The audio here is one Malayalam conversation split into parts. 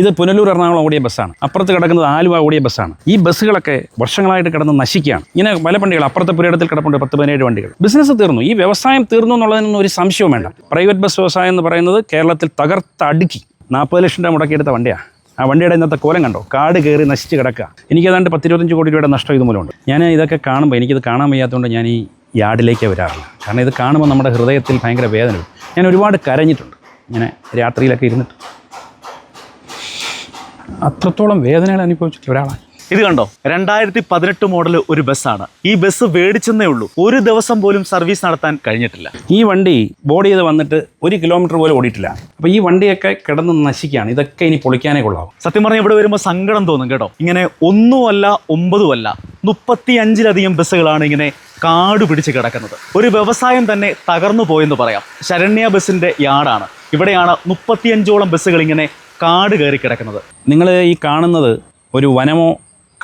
ഇത് പുനലൂർ എറണാകുളം ഓടിയ ബസ്സാണ്. അപ്പുറത്ത് കിടക്കുന്നത് ആലുവ ഓടിയ ബസ്സാണ്. ഈ ബസ്സുകളൊക്കെ വർഷങ്ങളായിട്ട് കിടന്ന് നശിക്കുകയാണ്. ഇങ്ങനെ പല വണ്ടികൾ അപ്പുറത്തെ പുരയിടത്തിൽ കിടപ്പുണ്ട് പത്ത് പതിനേഴ് വണ്ടികൾ. ബിസിനസ് തീർന്നു. ഈ വ്യവസായം തീർന്നു എന്നുള്ളതിനൊന്നും ഒരു സംശയവും വേണ്ട. പ്രൈവറ്റ് ബസ് വ്യവസായം എന്ന് പറയുന്നത് കേരളത്തിൽ തകർത്ത അടുക്കി. നാൽപ്പത് ലക്ഷം രൂപ മുടക്കിയെടുത്ത വണ്ടിയാണ് ആ വണ്ടിയുടെ ഇന്നത്തെ കോലം കണ്ടോ? കാട് കയറി നശിച്ച് കിടക്കുക. എനിക്ക് ഏതാണ്ട് പത്തിരുപത്തഞ്ച് കോടി രൂപയുടെ നഷ്ടം ഇതുമൂലമുണ്ട്. ഞാൻ ഇതൊക്കെ കാണുമ്പോൾ എനിക്കിത് കാണാൻ വയ്യാത്തതുകൊണ്ട് ഞാൻ ഈ യാർഡിലേക്ക് വരാറില്ല. കാരണം ഇത് കാണുമ്പോൾ നമ്മുടെ ഹൃദയത്തിൽ ഭയങ്കര വേദന ഞാൻ ഒരുപാട് കരഞ്ഞിട്ടുണ്ട്. ഇങ്ങനെ രാത്രിയിലൊക്കെ ഇരുന്നിട്ട്. അത്രത്തോളം വേദനകൾ അനുഭവിച്ചിട്ട് ഒരാളാണ്. ഇത് കണ്ടോ? രണ്ടായിരത്തി പതിനെട്ട് മോഡൽ ഒരു ബസ്സാണ് ഈ ബസ് മേടിച്ചെന്നേ ഉള്ളൂ. ഒരു ദിവസം പോലും സർവീസ് നടത്താൻ കഴിഞ്ഞിട്ടില്ല. ഈ വണ്ടി ബോഡി ചെയ്ത് വന്നിട്ട് ഒരു കിലോമീറ്റർ പോലും ഓടിയിട്ടില്ല. അപ്പോൾ ഈ വണ്ടിയൊക്കെ കിടന്ന് നശിക്കുകയാണ്. ഇതൊക്കെ ഇനി പൊളിക്കാനേ കൊള്ളാവും. സത്യം പറഞ്ഞാൽ ഇവിടെ വരുമ്പോൾ സങ്കടം തോന്നും കേട്ടോ. ഇങ്ങനെ ഒന്നുമല്ല ഒമ്പതുമല്ല മുപ്പത്തി അഞ്ചിലധികം ബസ്സുകളാണ് ഇങ്ങനെ കാട് പിടിച്ച് കിടക്കുന്നത്. ഒരു വ്യവസായം തന്നെ തകർന്നു പോയെന്ന് പറയാം. ശരണ്യ ബസ്സിന്റെ യാർഡാണ്. ഇവിടെയാണ് മുപ്പത്തിയഞ്ചോളം ബസ്സുകൾ ഇങ്ങനെ കാട് കയറി കിടക്കുന്നത്. നിങ്ങൾ ഈ കാണുന്നത് ഒരു വനമോ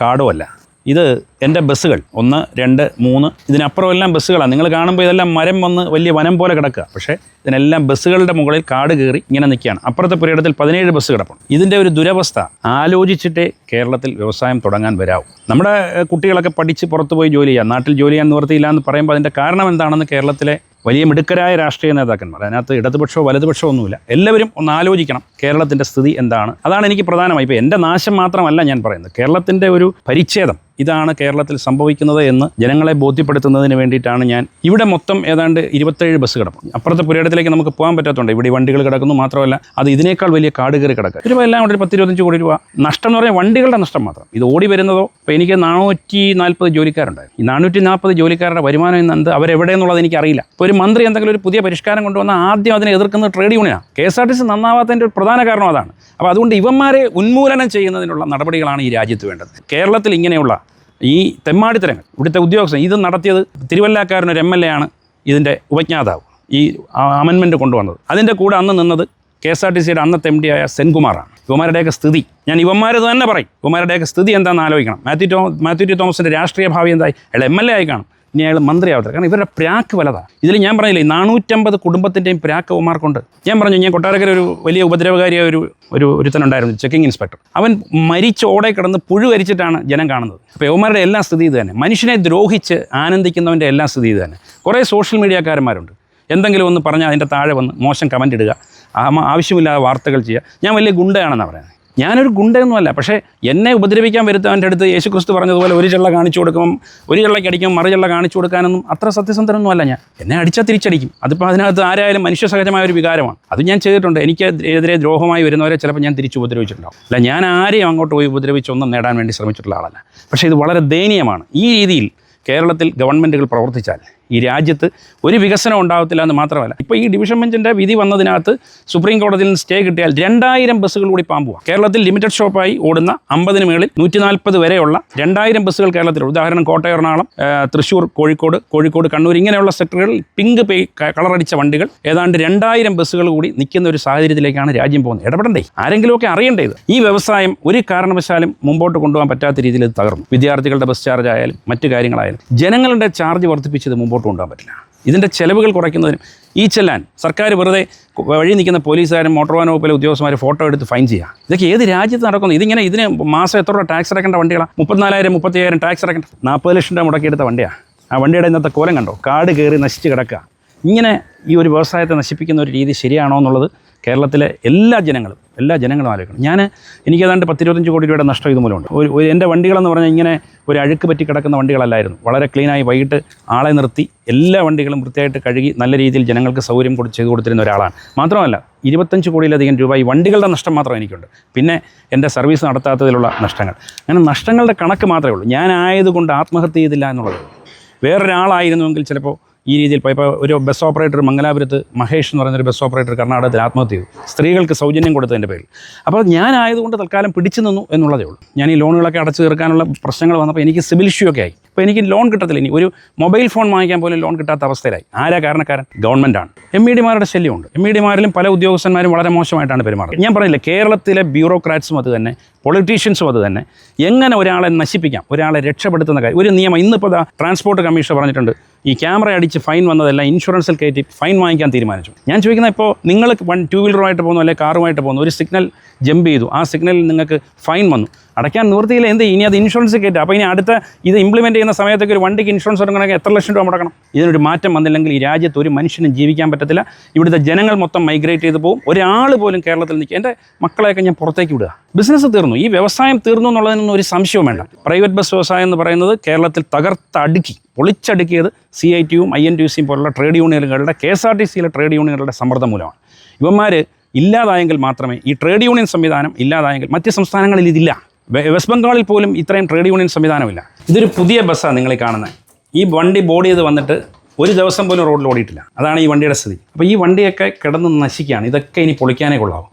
കാടോ അല്ല. ഇത് എന്റെ ബസ്സുകൾ. ഒന്ന് രണ്ട് മൂന്ന്. ഇതിനപ്പുറം എല്ലാം ബസ്സുകളാണ് നിങ്ങൾ കാണുമ്പോൾ ഇതെല്ലാം മരം വന്ന് വലിയ വനം പോലെ കിടക്കുക. പക്ഷേ ഇതിനെല്ലാം ബസ്സുകളുടെ മുകളിൽ കാട് കയറി ഇങ്ങനെ നിൽക്കുകയാണ്. അപ്പുറത്തെ പുരയിടത്തിൽ പതിനേഴ് ബസ് കിടപ്പുണ്ട്. ഇതിന്റെ ഒരു ദുരവസ്ഥ. ആലോചിച്ചിട്ടേ കേരളത്തിൽ വ്യവസായം തുടങ്ങാൻ വരാവും. നമ്മുടെ കുട്ടികളൊക്കെ പഠിച്ച് പുറത്ത് പോയി ജോലി ചെയ്യാം. നാട്ടിൽ ജോലി ചെയ്യാൻ നിവർത്തിയില്ല എന്ന് പറയുമ്പോൾ അതിന്റെ കാരണം എന്താണെന്ന് കേരളത്തിലെ വലിയ മിടുക്കരായ രാഷ്ട്രീയ നേതാക്കന്മാർ. അതിനകത്ത് ഇടതുപക്ഷമോ വലതുപക്ഷമോ ഒന്നുമില്ല. എല്ലാവരും ഒന്ന് ആലോചിക്കണം കേരളത്തിന്റെ സ്ഥിതി എന്താണ്. അതാണ് എനിക്ക് പ്രധാനമായി ഇപ്പോൾ എന്റെ നാശം മാത്രമല്ല ഞാൻ പറയുന്നത്. കേരളത്തിന്റെ ഒരു പരിച്ഛേദം ഇതാണ് കേരളത്തിൽ സംഭവിക്കുന്നത് എന്ന് ജനങ്ങളെ ബോധ്യപ്പെടുത്തുന്നതിന് വേണ്ടിയിട്ടാണ് ഞാൻ ഇവിടെ മൊത്തം ഏതാണ്ട് ഇരുപത്തേഴ് ബസ് കിടപ്പുണ്ട്. അപ്പുറത്തെ പുരയിടത്തിലേക്ക് നമുക്ക് പോകാൻ പറ്റാത്തതുണ്ട് ഇവിടെ വണ്ടികൾ കിടക്കുന്നു. മാത്രമല്ല അത് ഇതിനേക്കാൾ വലിയ കാട് കയറി കിടക്കുക. ഒരു എല്ലാം കൂടി പത്ത് ഇരുപത്തഞ്ച് കോടി രൂപ. നഷ്ടം എന്ന് പറഞ്ഞാൽ വണ്ടികളുടെ നഷ്ടം മാത്രം. ഇത് ഓടി വരുന്നതോ ഇപ്പോൾ എനിക്ക് നാനൂറ്റി നാൽപ്പത് ജോലിക്കാരുണ്ടായിരുന്നു. ഈ നാനൂറ്റി നാൽപ്പത് ജോലിക്കാരുടെ വരുമാനം എന്നത് അവരെവിടെയെന്നുള്ളത് എനിക്കറിയില്ല. ഇപ്പോൾ ഒരു മന്ത്രി എന്തെങ്കിലും ഒരു പുതിയ പരിഷ്കാരം കൊണ്ടുവന്നാൽ ആദ്യം അതിനെ എതിർക്കുന്നത് trade യൂണിയനാണ് K S R T C നന്നാവാത്തതിന്റെ ഒരു പ്രധാന കാരണം അതാണ്. അപ്പോൾ അതുകൊണ്ട് ഇവന്മാരെ ഉന്മൂലനം ചെയ്യുന്നതിനുള്ള നടപടികളാണ് ഈ രാജ്യത്ത് വേണ്ടത്. കേരളത്തിൽ ഇങ്ങനെയുള്ള ഈ തെമ്മാടിത്തരങ്ങൾ ഇവിടുത്തെ ഉദ്യോഗസ്ഥൻ ഇത് നടത്തിയത് തിരുവല്ലാക്കാരനൊരു എം എൽ എ ആണ് ഇതിന്റെ ഉപജ്ഞാതാവ് ഈ അമെൻമെന്റ് കൊണ്ടുവന്നത്. അതിന്റെ കൂടെ അന്ന് നിന്നത് കെ എസ് ആർ ടി സിയുടെ അന്നത്തെ എം ഡി ആയ സെൻകുമാറാണ്. ഇവന്മാരുടെയൊക്കെ സ്ഥിതി ഞാൻ ഇവന്മാരത് തന്നെ പറയും ഇവന്മാരുടെയൊക്കെ സ്ഥിതി എന്താണെന്ന് ആലോചിക്കണം. മാത്യു ടോ മാത്യു ടി തോമസിന്റെ രാഷ്ട്രീയ ഭാവി എന്തായി? അയാൾ എം എൽ എ ആയി കാണും. ഇനി അയാൾ മന്ത്രിയാവത്തില്ല കാരണം ഇവരുടെ പ്രാക്ക് വലതാണ് ഇതിൽ ഞാൻ പറഞ്ഞില്ലേ നാനൂറ്റമ്പത് കുടുംബത്തിന്റെയും പ്രാക്ക് അവന്മാർക്കുണ്ട് ഞാൻ പറഞ്ഞു ഞാൻ കൊട്ടാരക്കര ഒരു വലിയ ഉപദ്രവകാരിയായ ഒരു ഒരു ഒരുത്തനുണ്ടായിരുന്നു ചെക്കിംഗ് ഇൻസ്പെക്ടർ. അവൻ മരിച്ച് ഓടെ കിടന്ന് പുഴു വരിച്ചിട്ടാണ് ജനം കാണുന്നത്. അപ്പോൾ യവന്മാരുടെ എല്ലാ സ്ഥിതി ഇത് തന്നെ. മനുഷ്യനെ ദ്രോഹിച്ച് ആനന്ദിക്കുന്നവന്റെ എല്ലാ സ്ഥിതി ഇത് തന്നെ. കുറേ സോഷ്യൽ മീഡിയക്കാരന്മാരുണ്ട്. എന്തെങ്കിലും ഒന്ന് പറഞ്ഞാൽ അതിന്റെ താഴെ വന്ന് മോശം കമന്റ് ഇടുക. ആവശ്യമില്ലാതെ വാർത്തകൾ ചെയ്യുക. ഞാൻ വലിയ ഗുണ്ടയാണെന്നാണ് പറയുന്നത്. ഞാനൊരു ഗുണ്ടയൊന്നുമല്ല പക്ഷേ എന്നെ ഉപദ്രവിക്കാൻ വരുത്തവന്റെ അടുത്ത് യേശു ക്രിസ്തു പറഞ്ഞതുപോലെ ഒരു ചെള്ള കാണിച്ചു കൊടുക്കും ഒരു ചെള്ളയ്ക്ക് അടിക്കും മറു ചെള്ള കാണിച്ചു കൊടുക്കാനൊന്നും അത്ര സത്യസന്ധനൊന്നുമല്ല ഞാൻ. എന്നെ അടിച്ചാൽ തിരിച്ചടിക്കും. അതിപ്പോൾ അതിനകത്ത് ആരായാലും മനുഷ്യ സഹജമായ ഒരു വികാരമാണ്. അത് ഞാൻ ചെയ്തിട്ടുണ്ട്. എനിക്ക് എതിരെ ദ്രോഹമായി വരുന്നവരെ ചിലപ്പോൾ ഞാൻ തിരിച്ച് ഉപദ്രവിച്ചിട്ടുണ്ടാവും. അല്ല ഞാൻ ആരെയും അങ്ങോട്ട് പോയി ഉപദ്രവിച്ചൊന്നും നേടാൻ വേണ്ടി ശ്രമിച്ചിട്ടുള്ള ആളല്ല. പക്ഷേ ഇത് വളരെ ദയനീയമാണ്. ഈ രീതിയിൽ കേരളത്തിൽ ഗവൺമെന്റുകൾ പ്രവർത്തിച്ചാൽ ഈ രാജ്യത്ത് ഒരു വികസനം ഉണ്ടാകത്തില്ല എന്ന് മാത്രമല്ല. ഇപ്പോൾ ഈ ഡിവിഷൻ ബെഞ്ചിന്റെ വിധി വന്നതിനകത്ത് സുപ്രീം കോടതിയിൽ നിന്ന് സ്റ്റേ കിട്ടിയാൽ രണ്ടായിരം ബസ്സുകൾ കൂടി പാമ്പുക കേരളത്തിൽ ലിമിറ്റഡ് ഷോപ്പായി ഓടുന്ന അമ്പതിന് മുകളിൽ നൂറ്റി നാൽപ്പത് വരെയുള്ള രണ്ടായിരം ബസ്സുകൾ കേരളത്തിൽ ഉദാഹരണം കോട്ടയം എറണാകുളം തൃശ്ശൂർ കോഴിക്കോട് കോഴിക്കോട് കണ്ണൂർ ഇങ്ങനെയുള്ള സെക്ടറുകളിൽ പിങ്ക് പേ കളറടിച്ച വണ്ടികൾ ഏതാണ്ട് രണ്ടായിരം ബസ്സുകൾ കൂടി നിൽക്കുന്ന ഒരു സാഹചര്യത്തിലേക്കാണ് രാജ്യം പോകുന്നത്. ഇടപെടണ്ടേ? ആരെങ്കിലുമൊക്കെ അറിയേണ്ടത് ഈ വ്യവസായം ഒരു കാരണവശാലും മുമ്പോട്ട് കൊണ്ടുപോകാൻ പറ്റാത്ത രീതിയിൽ തകർന്നു. വിദ്യാർത്ഥികളുടെ ബസ് ചാർജ് ആയാലും മറ്റു കാര്യങ്ങളായാലും ജനങ്ങളുടെ ചാർജ് വർദ്ധിപ്പിച്ചത് മുമ്പോട്ട് കൊണ്ടുപോകാൻ പറ്റില്ല. ഇതിന്റെ ചെലവുകൾ കുറയ്ക്കുന്നതിനും ഈ ചെല്ലാൻ സർക്കാർ വെറുതെ വഴി നിൽക്കുന്ന പോലീസുകാരും മോട്ടോർ വാഹന വകുപ്പിലെ ഉദ്യോഗസ്ഥന്മാർ ഫോട്ടോ എടുത്ത് ഫൈൻ ചെയ്യുക. ഇതൊക്കെ ഏത് രാജ്യത്ത് നടക്കുന്നു? ഇതിങ്ങനെ ഇതിന് മാസം എത്ര രൂപ ടാക്സ് അടക്കേണ്ട വണ്ടികളാണ് മുപ്പത്തിനാലായിരം മുപ്പത്തിയായിരം ടാക്സ് അടക്കേണ്ട. നാൽപ്പത് ലക്ഷം രൂപ മുടക്കിയെടുത്ത വണ്ടിയാണ് ആ വണ്ടിയുടെ ഇന്നത്തെ കോലം കണ്ടോ? കാട് കയറി നശിച്ച് കിടക്കുക. ഇങ്ങനെ ഈ ഒരു വ്യവസായത്തെ നശിപ്പിക്കുന്ന ഒരു രീതി ശരിയാണോ എന്നുള്ളത് കേരളത്തിലെ എല്ലാ ജനങ്ങളും എല്ലാ ജനങ്ങളും ആലോചിക്കണം. ഞാൻ എനിക്ക് ഏതാണ്ട് പത്തിരുപത്തഞ്ച് കോടി രൂപയുടെ നഷ്ടം ഇതുമൂലമുണ്ട്. ഒരു എന്റെ വണ്ടികളെന്ന് പറഞ്ഞാൽ ഇങ്ങനെ ഒരു അഴുക്ക് പറ്റി കിടക്കുന്ന വണ്ടികളല്ലായിരുന്നു. വളരെ ക്ലീനായി വൈകിട്ട് ആളെ നിർത്തി എല്ലാ വണ്ടികളും വൃത്തിയായിട്ട് കഴുകി നല്ല രീതിയിൽ ജനങ്ങൾക്ക് സൗകര്യം കൊടുത്ത് ചെയ്തു കൊടുത്തിരുന്ന ഒരാളാണ്. മാത്രമല്ല ഇരുപത്തഞ്ച് കോടിയിലധികം രൂപ ഈ വണ്ടികളുടെ നഷ്ടം മാത്രം എനിക്കുണ്ട്. പിന്നെ എന്റെ സർവീസ് നടത്താത്തതിലുള്ള നഷ്ടങ്ങൾ. അങ്ങനെ നഷ്ടങ്ങളുടെ കണക്ക് മാത്രമേ ഉള്ളൂ. ഞാനായതുകൊണ്ട് ആത്മഹത്യ ചെയ്തില്ല എന്നുള്ളത്. വേറൊരാളായിരുന്നുവെങ്കിൽ ചിലപ്പോൾ ഈ രീതിയിൽ ഇപ്പോൾ ഒരു ബസ് ഓപ്പറേറ്റർ മംഗലാപുരത്ത് മഹേഷ് എന്ന് പറയുന്നൊരു ബസ് ഓപ്പറേറ്റർ കർണാടകത്തിൽ ആത്മഹത്യ ചെയ്തു. സ്ത്രീകൾക്ക് സൗജന്യം കൊടുത്തതിന്റെ പേരിൽ. അപ്പോൾ ഞാനായതുകൊണ്ട് തൽക്കാലം പിടിച്ചു നിന്നു എന്നുള്ളതേ ഉള്ളൂ. ഞാൻ ഈ ലോണുകളൊക്കെ അടച്ചു തീർക്കാനുള്ള പ്രശ്നങ്ങൾ വന്നപ്പോൾ എനിക്ക് സിവിൽ ഇഷ്യൂ ഒക്കെ ആയി. ഇപ്പോൾ എനിക്ക് ലോൺ കിട്ടത്തില്ല ഇനി. ഒരു മൊബൈൽ ഫോൺ വാങ്ങിക്കാൻ പോലും ലോൺ കിട്ടാത്ത അവസ്ഥയിലായി. ആരാ കാരണക്കാരൻ? ഗവൺമെന്റാണ് എം ഇ ഡിമാരുടെ ശല്യമുണ്ട്. എം ഇ ഡിമാരിലും പല ഉദ്യോഗസ്ഥന്മാരും വളരെ മോശമായിട്ടാണ് പെരുമാറുന്നത്. ഞാൻ പറഞ്ഞില്ല കേരളത്തിലെ ബ്യൂറോക്രാറ്റ്സും അത് തന്നെ. പൊളിറ്റീഷ്യൻസും അത് തന്നെ. എങ്ങനെ ഒരാളെ നശിപ്പിക്കാം? ഒരാളെ രക്ഷപ്പെടുത്തുന്ന കാര്യം. ഒരു നിയമം ഇന്നിപ്പോൾ ട്രാൻസ്പോർട്ട് കമ്മീഷൻ പറഞ്ഞിട്ടുണ്ട് ഈ ക്യാമറ അടിച്ച് ഫൈൻ വന്നതെല്ലാം ഇൻഷുറൻസിൽ കയറ്റി ഫൈൻ വാങ്ങിക്കാൻ തീരുമാനിച്ചു. ഞാൻ ചോദിക്കുന്നത് ഇപ്പോൾ നിങ്ങൾ വൺ ടു വീലറുമായിട്ട് പോകുന്നു അല്ലെങ്കിൽ കാറുമായിട്ട് പോകുന്നു ഒരു സിഗ്നൽ ജമ്പ് ചെയ്തു ആ സിഗ്നലിൽ നിങ്ങൾക്ക് ഫൈൻ വന്നു. അടയ്ക്കാൻ നിവൃത്തിയില്ല എന്ത് ഇനി അത് ഇൻഷുറൻസ് കയറ്റുക അപ്പോൾ ഇനി അടുത്ത ഇത് ഇംപ്ലിമെന്റ് ചെയ്യുന്ന സമയത്തേക്ക് ഒരു വണ്ടിക്ക് ഇൻഷുറൻസ് എടുക്കണമെങ്കിൽ എത്ര ലക്ഷം രൂപ മുടക്കണം? ഇതിനൊരു മാറ്റം വന്നില്ലെങ്കിൽ ഈ രാജ്യത്ത് ഒരു മനുഷ്യനും ജീവിക്കാൻ പറ്റത്തില്ല. ഇവിടുത്തെ ജനങ്ങൾ മൊത്തം മൈഗ്രേറ്റ് ചെയ്ത് പോകും ഒരാൾ പോലും കേരളത്തിൽ നിൽക്കും എന്റെ മക്കളെയൊക്കെ ഞാൻ പുറത്തേക്ക് വിടുക. ബിസിനസ് തീർന്നു. ഈ വ്യവസായം തീർന്നു എന്നുള്ളതിനൊന്നും ഒരു സംശയവും വേണ്ട. പ്രൈവറ്റ് ബസ് വ്യവസായം എന്ന് പറയുന്നത് കേരളത്തിൽ തകർത്തടുക്കി പൊളിച്ചടുക്കിയത് സി ഐ ടിയും ഐ എൻ ടി സിയും പോലുള്ള ട്രേഡ് യൂണിയനുകളുടെ കെ എസ് ആർ ടി സിയിലെ ട്രേഡ് യൂണിയനുകളുടെ സമ്മർദ്ദം മൂലമാണ്. ഇവന്മാർ ഇല്ലാതായെങ്കിൽ മാത്രമേ ഈ ട്രേഡ് യൂണിയൻ സംവിധാനം ഇല്ലാതായെങ്കിൽ മറ്റ് സംസ്ഥാനങ്ങളിൽ ഇതില്ല. വെസ്റ്റ് ബംഗാളിൽ പോലും ഇത്രയും ട്രേഡ് യൂണിയൻ സംവിധാനമില്ല. ഇതൊരു പുതിയ ബസ്സാണ് നിങ്ങൾ കാണുന്നത്. ഈ വണ്ടി ബോഡി ചെയ്ത് വന്നിട്ട് ഒരു ദിവസം പോലും റോഡിൽ ഓടിയിട്ടില്ല. അതാണ് ഈ വണ്ടിയുടെ സ്ഥിതി. അപ്പോൾ ഈ വണ്ടിയൊക്കെ കിടന്ന് നശിക്കുകയാണ്. ഇതൊക്കെ ഇനി പൊളിക്കാനേ കൊള്ളാവും.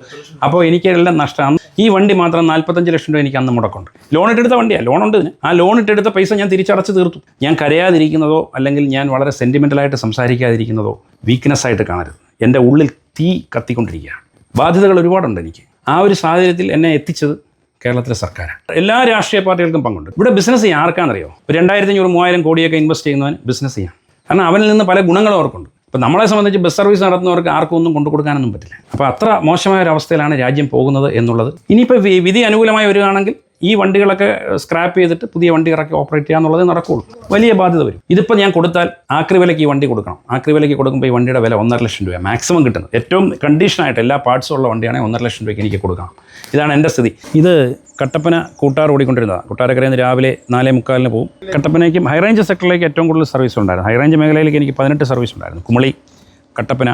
അപ്പോൾ എനിക്ക് എല്ലാം നഷ്ടമാണ് ഈ വണ്ടി മാത്രം നാൽപ്പത്തഞ്ച് ലക്ഷം രൂപ എനിക്ക് അന്ന് മുടക്കുണ്ട്. ലോൺ ഇട്ടെടുത്ത വണ്ടിയാണ് ലോൺ ഉണ്ട് ഇതിന്. ആ ലോൺ ഇട്ടെടുത്ത പൈസ ഞാൻ തിരിച്ചടച്ച് തീർത്തു. ഞാൻ കരയാതിരിക്കുന്നതോ അല്ലെങ്കിൽ ഞാൻ വളരെ സെന്റിമെന്റലായിട്ട് സംസാരിക്കാതിരിക്കുന്നതോ വീക്ക്നെസ് ആയിട്ട് കാണരുത്. എന്റെ ഉള്ളിൽ തീ കത്തിക്കൊണ്ടിരിക്കുകയാണ്. ബാധ്യതകൾ ഒരുപാടുണ്ട് എനിക്ക്. ആ ഒരു സാഹചര്യത്തിൽ എന്നെ എത്തിച്ചത് കേരളത്തിലെ സർക്കാരാണ്. എല്ലാ രാഷ്ട്രീയ പാർട്ടികൾക്കും പങ്കുണ്ട്. ഇവിടെ ബിസിനസ് ചെയ്യാൻ ആർക്കാണെന്നറിയോ? രണ്ടായിരത്തി അഞ്ഞൂറ് മൂവായിരം കോടിയൊക്കെ ഇൻവെസ്റ്റ് ചെയ്യുന്നവൻ ബിസിനസ് ചെയ്യാം. കാരണം അവനിൽ നിന്ന് പല ഗുണങ്ങളും അവർക്കുണ്ട്. ഇപ്പോൾ നമ്മളെ സംബന്ധിച്ച് ബസ് സർവീസ് നടത്തുന്നവർക്ക് ആർക്കും ഒന്നും കൊണ്ടു കൊടുക്കാനൊന്നും പറ്റില്ല. അപ്പോൾ അത്ര മോശമായ ഒരു അവസ്ഥയിലാണ് രാജ്യം പോകുന്നത് എന്നുള്ളത്. ഇനിയിപ്പോൾ വിധി അനുകൂലമായി വരികയാണെങ്കിൽ ഈ വണ്ടികളൊക്കെ സ്ക്രാപ്പ് ചെയ്തിട്ട് പുതിയ വണ്ടി ഇറക്കി ഓപ്പറേറ്റ് ചെയ്യുക എന്നുള്ളതേ നടക്കുകയുള്ളൂ വലിയ ബാധ്യത വരും. ഇതിപ്പോൾ ഞാൻ കൊടുത്താൽ ആക്രി വിലയ്ക്ക് ഈ വണ്ടി കൊടുക്കണം. ആക്രി വിലയ്ക്ക് കൊടുക്കുമ്പോൾ ഈ വണ്ടിയുടെ വില ഒന്നര ലക്ഷം രൂപ മാക്സിമം കിട്ടുന്നത്. ഏറ്റവും കണ്ടീഷനായിട്ട് എല്ലാ പാർട്സും ഉള്ള വണ്ടിയാണെങ്കിൽ ഒന്നര ലക്ഷം രൂപയ്ക്ക് എനിക്ക് കൊടുക്കണം. ഇതാണ് എന്റെ സ്ഥിതി. ഇത് കട്ടപ്പന കൂട്ടാർ ഓടിക്കൊണ്ടിരുന്നതാണ് കൂട്ടാരക്കരയിൽ നിന്ന് രാവിലെ നാലേ മുക്കാലിന് പോകും കട്ടപ്പനയ്ക്കും ഹൈറേഞ്ച് സെക്ടറിലേക്ക് ഏറ്റവും കൂടുതൽ സർവീസ് ഉണ്ടായിരുന്നു. ഹൈറേഞ്ച് മേഖലയിലേക്ക് എനിക്ക് പതിനെട്ട് സർവീസ് ഉണ്ടായിരുന്നു. കുമളി കട്ടപ്പന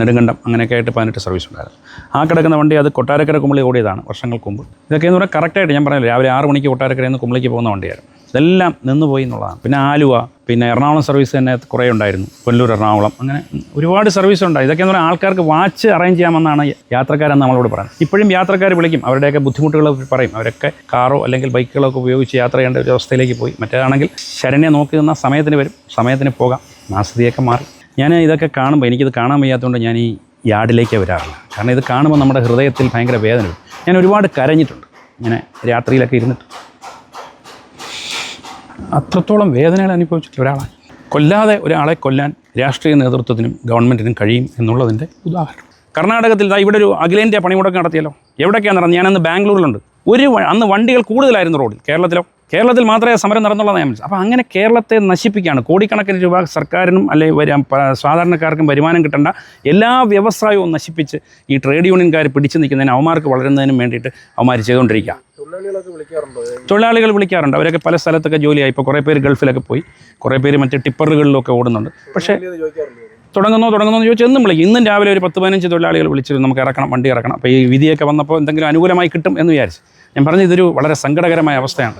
നെടുങ്കണ്ടം അങ്ങനെയൊക്കെ ആയിട്ട് പതിനെട്ട് സർവീസ് ഉണ്ടായിരുന്നു. ആ കിടക്കുന്ന വണ്ടി അത് കൊട്ടാരക്കര കുമളി ഓടിയതാണ് വർഷങ്ങൾക്ക് മുമ്പ്. ഇതൊക്കെ എന്ന് പറഞ്ഞാൽ കറക്റ്റായിട്ട് ഞാൻ പറഞ്ഞില്ല രാവിലെ ആറ് മണിക്ക് കൊട്ടാരക്കരയിൽ നിന്ന് കുമളിക്ക് പോകുന്ന വണ്ടിയായിരുന്നു. ഇതെല്ലാം നിന്ന് പോയി എന്നുള്ളതാണ്. പിന്നെ ആലുവ പിന്നെ എറണാകുളം സർവീസ് തന്നെ കുറേ ഉണ്ടായിരുന്നു. പുനലൂർ എറണാകുളം അങ്ങനെ ഒരുപാട് സർവീസ് ഉണ്ടായി ഇതൊക്കെ എന്ന് പറഞ്ഞാൽ ആൾക്കാർക്ക് വാച്ച് അറേഞ്ച് ചെയ്യാമെന്നാണ് യാത്രക്കാരെന്ന് നമ്മളോട് പറയുന്നത്. ഇപ്പോഴും യാത്രക്കാർ വിളിക്കും. അവരുടെയൊക്കെ ബുദ്ധിമുട്ടുകൾ പറയും. അവരൊക്കെ കാറോ അല്ലെങ്കിൽ ബൈക്കുകളോ ഒക്കെ ഉപയോഗിച്ച് യാത്ര ചെയ്യേണ്ട ഒരു അവസ്ഥയിലേക്ക് പോയി. മറ്റേതാണെങ്കിൽ ശരണ്യെ നോക്കി നിന്ന സമയത്തിന് വരും. സമയത്തിന് പോകാം. മാസതിയൊക്കെ മാറി. ഞാൻ ഇതൊക്കെ കാണുമ്പോൾ എനിക്കിത് കാണാൻ വയ്യാത്തതുകൊണ്ട് ഞാൻ ഈ യാർഡിലേക്ക് വരാറില്ല. കാരണം ഇത് കാണുമ്പോൾ നമ്മുടെ ഹൃദയത്തിൽ ഭയങ്കര വേദന ഞാൻ ഒരുപാട് കരഞ്ഞിട്ടുണ്ട്. ഇങ്ങനെ രാത്രിയിലൊക്കെ ഇരുന്നിട്ട്. അത്രത്തോളം വേദനകൾ അനുഭവിച്ചിട്ടുള്ള ഒരാളാണ്. കൊല്ലാതെ ഒരാളെ കൊല്ലാൻ രാഷ്ട്രീയ നേതൃത്വത്തിനും ഗവൺമെന്റിനും കഴിയും എന്നുള്ളതിന്റെ ഉദാഹരണം. കർണാടകത്തിൽ ഇവിടെ ഒരു അഖിലേന്ത്യാ പണിമുടക്ക് നടത്തിയല്ലോ. എവിടേക്കാണ് നടന്നത്? ഞാനന്ന് ബാംഗ്ലൂരിലുണ്ട്. ഒരു അന്ന് വണ്ടികൾ കൂടുതലായിരുന്നു റോഡിൽ കേരളത്തിലോ. കേരളത്തിൽ മാത്രമേ സമരം നടന്നുള്ളതാണ് ഞാൻ അപ്പോൾ അങ്ങനെ കേരളത്തെ നശിപ്പിക്കുകയാണ്. കോടിക്കണക്കിന് രൂപ സർക്കാരിനും അല്ലെങ്കിൽ വര- സാധാരണക്കാർക്കും വരുമാനം കിട്ടേണ്ട എല്ലാ വ്യവസായവും നശിപ്പിച്ച് ഈ ട്രേഡ് യൂണിയൻകാർ പിടിച്ചു നിൽക്കുന്നതിന് അവന്മാർക്ക് വളരുന്നതിനും വേണ്ടിയിട്ട് അവന്മാർ ചെയ്തുകൊണ്ടിരിക്കുക. തൊഴിലാളികൾ വിളിക്കാറുണ്ട്. അവരൊക്കെ പല സ്ഥലത്തൊക്കെ ജോലിയായി. ഇപ്പോൾ കുറേ പേര് ഗൾഫിലൊക്കെ പോയി. കുറേ പേര് മറ്റേ ടിപ്പറുകളിലൊക്കെ ഓടുന്നുണ്ട്. പക്ഷേ തുടങ്ങുന്നോ തുടങ്ങുന്നോ എന്ന് ചോദിച്ചാൽ എന്നും വിളിക്കും. ഇന്നും രാവിലെ ഒരു പത്ത് പതിനഞ്ച് തൊഴിലാളികൾ വിളിച്ചിരുന്നു നമുക്ക് ഇറക്കണം വണ്ടി ഇറക്കണം. അപ്പോൾ ഈ വിധിയൊക്കെ വന്നപ്പോൾ എന്തെങ്കിലും അനുകൂലമായി കിട്ടും എന്ന് വിചാരിച്ചു. ഞാൻ പറഞ്ഞു ഇതൊരു വളരെ സങ്കടകരമായ അവസ്ഥയാണ്.